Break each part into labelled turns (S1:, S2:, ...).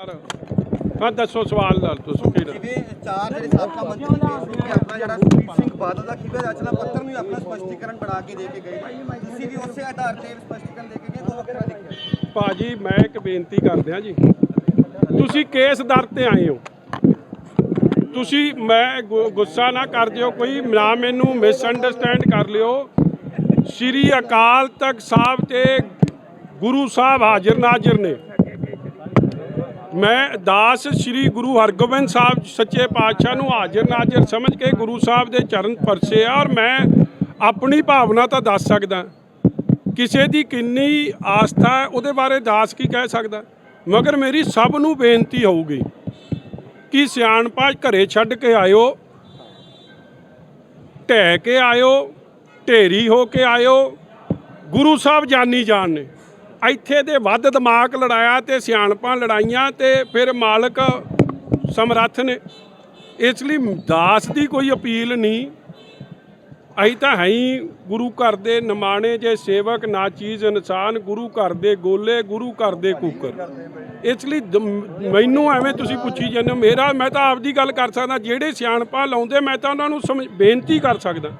S1: ਹਾਂ ਦੱਸੋ ਸਵਾਲ ਦਾ ਤੁਸੀਂ ਕਿਹੜਾ
S2: ਜਿਵੇਂ ਚਾਰ ਜਿਹੜੇ ਸਾਬਕਾ ਮੰਤਰੀ ਕੇ ਆਪਣਾ ਜਿਹੜਾ ਸੁਖਬੀਰ ਸਿੰਘ ਬਾਦਲ ਦਾ ਖਿਬੇ ਰਚਨਾ ਪੱਤਰ ਨੂੰ ਆਪਣਾ ਸਪਸ਼ਟੀਕਰਨ ਬਣਾ ਕੇ ਦੇ ਕੇ ਗਏ। ਤੁਸੀਂ ਵੀ ਉਸੇ ਆਧਾਰ ਤੇ ਸਪਸ਼ਟੀਕਰਨ ਦੇ ਕੇ ਗਏ ਤੋਂ ਵੱਖਰਾ ਲਿਖਿਆ
S1: ਭਾਜੀ ਮੈਂ ਇੱਕ ਬੇਨਤੀ ਕਰਦਿਆਂ ਜੀ। ਤੁਸੀਂ ਕੇਸ ਦਰ ਤੇ ਆਏ ਹੋ। ਤੁਸੀਂ ਮੈਂ ਗੁੱਸਾ ਨਾ ਕਰ ਦਿਓ ਕੋਈ ਨਾ ਮੈਨੂੰ ਮਿਸਅੰਡਰਸਟੈਂਡ ਕਰ ਲਿਓ। ਸ੍ਰੀ ਅਕਾਲ ਤਖਤ ਸਾਹਿਬ ਤੇ ਗੁਰੂ ਸਾਹਿਬ ਹਾਜ਼ਰ ਨਾਜ਼ਰ ਨੇ। ਮੈਂ ਦਾਸ ਸ੍ਰੀ ਗੁਰੂ ਹਰਗੋਬਿੰਦ ਸਾਹਿਬ ਸੱਚੇ ਪਾਤਸ਼ਾਹ ਨੂੰ ਹਾਜ਼ਰ ਨਾਜ਼ਰ ਸਮਝ ਕੇ ਗੁਰੂ ਸਾਹਿਬ ਦੇ ਚਰਨ ਪਰਸੇ ਆ ਔਰ ਮੈਂ ਆਪਣੀ ਭਾਵਨਾ ਤਾਂ ਦੱਸ ਸਕਦਾ। ਕਿਸੇ ਦੀ ਕਿੰਨੀ ਆਸਥਾ ਹੈ, ਉਹਦੇ ਬਾਰੇ ਦਾਸ ਕੀ ਕਹਿ ਸਕਦਾ? ਮਗਰ ਮੇਰੀ ਸਭ ਨੂੰ ਬੇਨਤੀ ਹੋਊਗੀ ਕਿ ਸਿਆਣਪਾ ਘਰੇ ਛੱਡ ਕੇ ਆਇਓ, ਢਹਿ ਕੇ ਆਇਓ, ਢੇਰੀ ਹੋ ਕੇ ਆਇਓ, ਗੁਰੂ ਸਾਹਿਬ ਜਾਨੀ ਜਾਣ ਨੇ। ਇੱਥੇ ਦੇ ਵੱਧ ਦਿਮਾਗ ਲੜਾਇਆ ਤੇ ਸਿਆਣਪਾਂ ਲੜਾਈਆਂ ਤੇ ਫਿਰ ਮਾਲਕ ਸਮਰੱਥ ਨੇ। ਇਸ ਲਈ ਦਾਸ ਦੀ ਕੋਈ ਅਪੀਲ ਨਹੀਂ। ਅਸੀਂ ਤਾਂ ਹੈ ਹੀ ਗੁਰੂ ਘਰ ਦੇ ਨਿਮਾਣੇ ਜੇ ਸੇਵਕ, ਨਾ ਚੀਜ਼ ਇਨਸਾਨ, ਗੁਰੂ ਘਰ ਦੇ ਗੋਲੇ, ਗੁਰੂ ਘਰ ਦੇ ਕੂਕਰ। ਇਸ ਲਈ ਦ- ਮੈਨੂੰ ਐਵੇਂ ਤੁਸੀਂ ਪੁੱਛੀ ਜਾਂਦੇ ਹੋ, ਮੇਰਾ, ਮੈਂ ਤਾਂ ਆਪਦੀ ਗੱਲ ਕਰ ਸਕਦਾ, ਜਿਹੜੇ ਸਿਆਣਪਾ ਲਾਉਂਦੇ, ਮੈਂ ਤਾਂ ਉਹਨਾਂ ਨੂੰ ਸਮਝ, ਬੇਨਤੀ ਕਰ ਸਕਦਾ।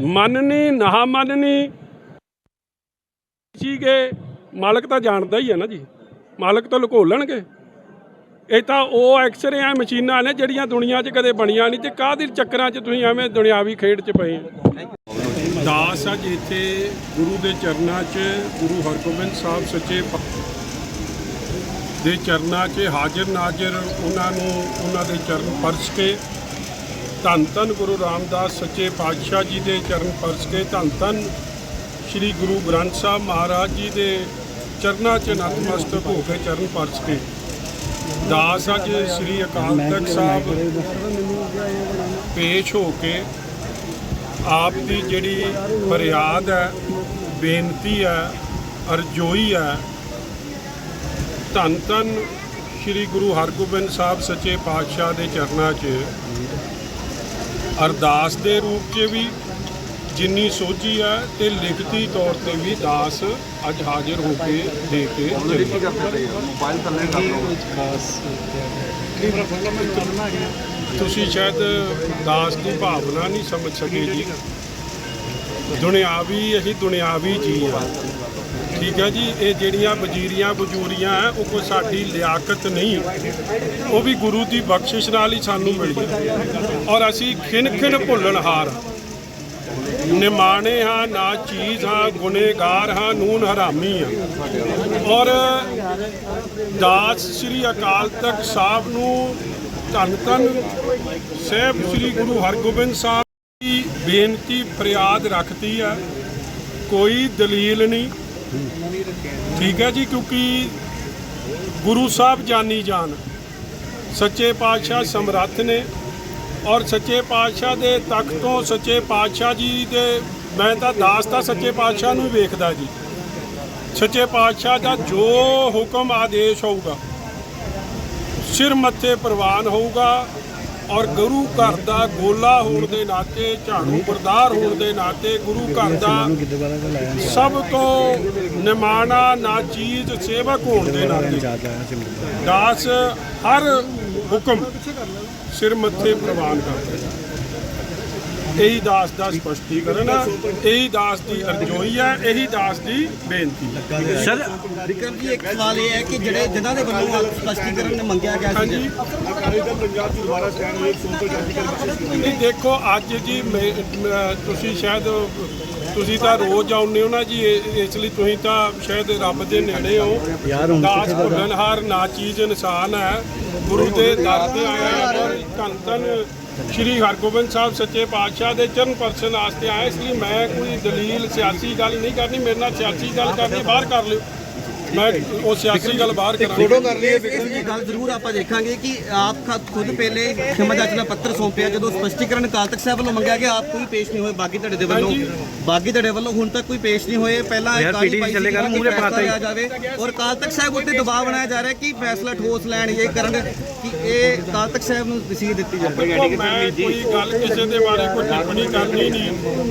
S1: ਮੰਨਣੀ ਨਾ ਮੰਨਣੀ ਸੀਗੇ ਮਾਲਕ ਤਾਂ ਜਾਣਦਾ ਹੀ ਹੈ ਨਾ ਜੀ। ਮਾਲਕ ਤਾਂ ਲੁਕੋ ਲੈਣਗੇ ਇਹ ਤਾਂ ਉਹ ਐਕਸਰੇ ਆ, ਮਸ਼ੀਨਾਂ ਨੇ ਜਿਹੜੀਆਂ ਦੁਨੀਆ 'ਚ ਕਦੇ ਬਣੀਆਂ ਨਹੀਂ ਤੇ ਕਾਹਦੇ ਚੱਕਰਾਂ 'ਚ ਤੁਸੀਂ ਐਵੇਂ ਦੁਨਿਆਵੀ ਖੇਡ 'ਚ ਪਏ ਆ? ਦਾਸ ਅੱਜ ਇੱਥੇ ਗੁਰੂ ਦੇ ਚਰਨਾਂ 'ਚ ਗੁਰੂ ਹਰਗੋਬਿੰਦ ਸਾਹਿਬ ਸੱਚੇ ਦੇ ਚਰਨਾਂ 'ਚ ਹਾਜ਼ਰ ਨਾਜ਼ਰ ਉਹਨਾਂ ਨੂੰ ਉਹਨਾਂ ਦੇ ਚਰਨ ਪਰਸ ਕੇ, ਧੰਨ ਧੰਨ ਗੁਰੂ ਰਾਮਦਾਸ ਸੱਚੇ ਪਾਤਸ਼ਾਹ ਜੀ ਦੇ ਚਰਨ ਪਰਸ ਕੇ, ਧੰਨ ਧੰਨ ਸ੍ਰੀ ਗੁਰੂ ਗ੍ਰੰਥ ਸਾਹਿਬ ਮਹਾਰਾਜ ਜੀ ਦੇ ਚਰਨਾਂ 'ਚ ਨਤਮਸਤਕ ਹੋ ਕੇ ਚਰਨ ਪਰਸ ਕੇ। ਦਾਸ ਅੱਜ ਸ੍ਰੀ ਅਕਾਲ ਤਖਤ ਸਾਹਿਬ ਪੇਸ਼ ਹੋ ਕੇ ਆਪ ਦੀ ਜਿਹੜੀ ਫਰਿਆਦ ਹੈ, ਬੇਨਤੀ ਹੈ, ਅਰਜ਼ੋਈ ਹੈ, ਧੰਨ ਧੰਨ ਸ੍ਰੀ ਗੁਰੂ ਹਰਗੋਬਿੰਦ ਸਾਹਿਬ ਸੱਚੇ ਪਾਤਸ਼ਾਹ ਦੇ ਚਰਨਾਂ 'ਚ, ਅਰਦਾਸ ਦੇ ਰੂਪ 'ਚ ਵੀ ਜਿੰਨੀ ਸੋਝੀ ਹੈ ਤੇ ਲਿਖਤੀ ਤੌਰ ਤੇ ਵੀ ਦਾਸ ਅੱਜ ਹਾਜ਼ਰ ਹੋ ਕੇ ਦੇ ਕੇ ਚਲੇ।
S2: ਮੋਬਾਈਲ ਥੱਲੇ ਕਰ ਲਓ।
S1: ਤੁਸੀਂ ਸ਼ਾਇਦ ਦਾਸ ਦੀ ਭਾਵਨਾ ਨਹੀਂ ਸਮਝ ਸਕੇ ਜੀ। ਦੁਨਿਆਵੀ ਅਸੀਂ ਦੁਨਿਆਵੀ ਜੀ ਆ ਠੀਕ ਹੈ ਜੀ ਇਹ ਜਿਹੜੀਆਂ ਵਜ਼ੀਰੀਆਂ ਬਜੂਰੀਆਂ ਹੈ ਉਹ ਕੋਈ ਸਾਡੀ ਲਿਆਕਤ ਨਹੀਂ। ਉਹ ਵੀ ਗੁਰੂ ਦੀ ਬਖਸ਼ਿਸ਼ ਨਾਲ ਹੀ ਸਾਨੂੰ ਮਿਲੀ ਹੈ। ਔਰ ਅਸੀਂ ਖਿਨ ਖਿਨ ਭੁੱਲਣਹਾਰ ਹਾਂ। ਨਿਮਾਣੇ ਹਾਂ, ਨਾ ਚੀਜ਼ ਹਾਂ, ਗੁਨੇਗਾਰ ਹਾਂ, ਨੂਨ ਹਰਾਮੀ ਹਾਂ। ਔਰ ਦਾਸ ਸ੍ਰੀ ਅਕਾਲ ਤਖਤ ਸਾਹਿਬ ਨੂੰ ਧੰਨ ਧੰਨ ਸਾਹਿਬ ਸ੍ਰੀ ਗੁਰੂ ਹਰਗੋਬਿੰਦ ਸਾਹਿਬ ਦੀ ਬੇਨਤੀ, ਫਰਿਆਦ ਰੱਖਦੀ ਹੈ ਕੋਈ ਦਲੀਲ ਨਹੀਂ। ਠੀਕ ਹੈ ਜੀ, ਕਿਉਂਕਿ ਗੁਰੂ ਸਾਹਿਬ ਜਾਨੀ ਜਾਨ। ਸੱਚੇ ਪਾਤਸ਼ਾਹ ਸਮਰੱਥ ਨੇ। ਔਰ ਸੱਚੇ ਪਾਤਸ਼ਾਹ ਦੇ ਤਖਤ ਤੋਂ ਸੱਚੇ ਪਾਤਸ਼ਾਹ ਜੀ ਦੇ, ਮੈਂ ਤਾਂ ਦਾਸ ਤਾਂ ਸੱਚੇ ਪਾਤਸ਼ਾਹ ਨੂੰ ਹੀ ਵੇਖਦਾ ਜੀ। ਸੱਚੇ ਪਾਤਸ਼ਾਹ ਦਾ ਜੋ ਹੁਕਮ ਆਦੇਸ਼ ਹੋਊਗਾ, ਸਿਰ ਮੱਥੇ ਪ੍ਰਵਾਨ ਹੋਊਗਾ ਔਰ ਗੁਰੂ ਘਰ ਦਾ ਗੋਲਾ ਹੋਣ ਦੇ ਨਾਤੇ, ਝਾੜੂ ਬਰਦਾਰ ਹੋਣ ਦੇ ਨਾਤੇ ਗੁਰੂ ਘਰ ਦਾ ਸਭ ਤੋਂ ਨਿਮਾਣਾ, ਨਾਚੀਜ ਸੇਵਕ ਹੋਣ ਦੇ ਨਾਤੇ। ਦਾਸ ਹਰ ਹੁਕਮ ਸਿਰ ਮੱਥੇ ਪ੍ਰਵਾਨ ਕਰਦੇ ਇਹੀ ਦਾਸ ਦਾ ਸਪਸ਼ਟੀਕਰਨ ਹੈ ਇਹੀ ਦਾਸ ਦੀ ਅਰਜ਼ੋਈ ਹੈ ਇਹੀ ਦਾਸ ਦੀ ਬੇਨਤੀ। ਹੈ
S2: ਸਰ ਵਿਕਰਮ ਜੀ ਇੱਕ ਸਵਾਲ ਇਹ ਹੈ ਕਿ ਜਿਹੜੇ ਜਿਨ੍ਹਾਂ ਦੇ ਵੱਲੋਂ ਸਪਸ਼ਟੀਕਰਨ ਮੰਗਿਆ ਗਿਆ ਸੀ
S1: ਹਾਂਜੀ। ਨਹੀਂ ਦੇਖੋ ਅੱਜ ਜੀ ਤੁਸੀਂ ਸ਼ਾਇਦ ਤੁਸੀਂ ਤਾਂ ਰੋਜ਼ ਆਉਂਦੇ ਹੋ ਨਾ ਜੀ ਇਹ- ਇਸ ਲਈ ਤੁਸੀਂ ਤਾਂ ਸ਼ਾਇਦ ਰੱਬ ਦੇ ਨੇੜੇ ਹੋ। ਦਾਸ ਭੁੱਲਣਹਾਰ ਨਾ ਚੀਜ਼ ਇਨਸਾਨ ਹੈ। ਗੁਰੂ ਦੇ ਦਰ ਤੇ ਆਇਆ ਔਰ ਧੰਨ ਧੰਨ ਸ਼੍ਰੀ ਹਰਗੋਬਿੰਦ ਸਾਹਿਬ ਸੱਚੇ ਪਾਤਸ਼ਾਹ ਦੇ ਚਰਨ ਪਰਸਨ ਵਾਸਤੇ ਆਇਆ ਇਸ ਲਈ ਮੈਂ ਕੋਈ ਦਲੀਲ, ਸਿਆਸੀ ਗੱਲ ਨਹੀਂ ਕਰਨੀ, ਮੇਰੇ ਨਾਲ ਸਿਆਸੀ ਗੱਲ ਕਰਨੀ, ਬਾਹਰ ਕਰ ਲਿਓ। ਮੈਂ ਉਹ ਸਿਆਸੀ ਗੱਲ ਬਾਹਰ ਕਰਾਂਗਾ।
S2: ਕਰ ਲਈਏ ਵਿਕਰਮ ਜੀ। ਗੱਲ ਜ਼ਰੂਰ ਆਪਾਂ ਦੇਖਾਂਗੇ ਕਿ ਆਪ ਖੁਦ- ਪਹਿਲੇ ਖਿਮਾ ਜਾਚਨਾ ਪੱਤਰ ਸੌਂਪਿਆ ਜਦੋਂ ਸਪਸ਼ਟੀਕਰਨ ਅਕਾਲ ਤਖਤ ਸਾਹਿਬ ਵੱਲੋਂ ਮੰਗਿਆ ਗਿਆ ਆਪ ਕੋਈ ਪੇਸ਼ ਨਹੀਂ ਹੋਏ ਬਾਗੀ ਧੜੇ ਦੇ ਵੱਲੋਂ। ਬਾਗੀ ਧੜੇ ਵੱਲੋਂ ਹੁਣ ਤੱਕ ਕੋਈ ਪੇਸ਼ ਨਹੀਂ ਹੋਏ। ਪਹਿਲਾਂ ਕਾਲੀ ਪਾਈ
S3: ਚੱਲੇਗਾ
S2: ਕਿ
S3: ਮੂਹਰੇ
S2: ਫੈਸਲਾ
S3: ਪਾਤਾ ਹੀ।
S2: ਲਿਆ ਜਾਵੇ ਔਰ ਅਕਾਲ ਤਖਤ ਸਾਹਿਬ ਉੱਤੇ ਦਬਾਅ ਬਣਾਇਆ ਜਾ ਰਿਹਾ ਕਿ ਫੈਸਲਾ ਠੋਸ ਲੈਣ ਇਹ ਕਰਨ ਕਿ ਇਹ ਅਕਾਲ ਤਖਤ ਸਾਹਿਬ ਨੂੰ ਤਸੀਹ ਦਿੱਤੀ ਜਾਵੇ।
S1: ਮੈਂ ਕੋਈ ਗੱਲ ਕਿਸੇ ਦੇ ਬਾਰੇ ਕੋਈ ਟਿੱਪਣੀ ਕਰਨੀ ਨਹੀਂ।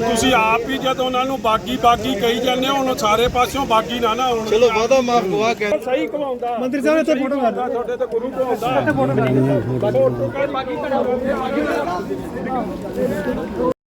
S1: ਤੁਸੀਂ ਆਪ ਹੀ ਜਦੋਂ ਉਹਨਾਂ ਨੂੰ ਬਾਗੀ ਬਾਗੀ ਕਹੀ ਜਾਂਦੇ ਹੋ ਉਹਨੂੰ ਸਾਰੇ ਪਾਸਿਓਂ ਬਾਗੀ ਨਾ ਨਾ ਹੁਣ।
S4: ਚਲੋ ਵਾਦਾ
S2: ਅਫਵਾਹ ਕਹਿ
S1: ਸਹੀ ਕਮਾਉਂਦਾ। ਮੰਤਰੀ ਸਾਹਿਬ ਇੱਥੇ ਫੋਟੋ ਕਰਦਾ ਤੁਹਾਡੇ ਤੇ ਗੁਰੂ ਕਮਾਉਂਦਾ ਇੱਥੇ ਫੋਟੋ ਫੋਟੋ ਕਰ ਬਾਕੀ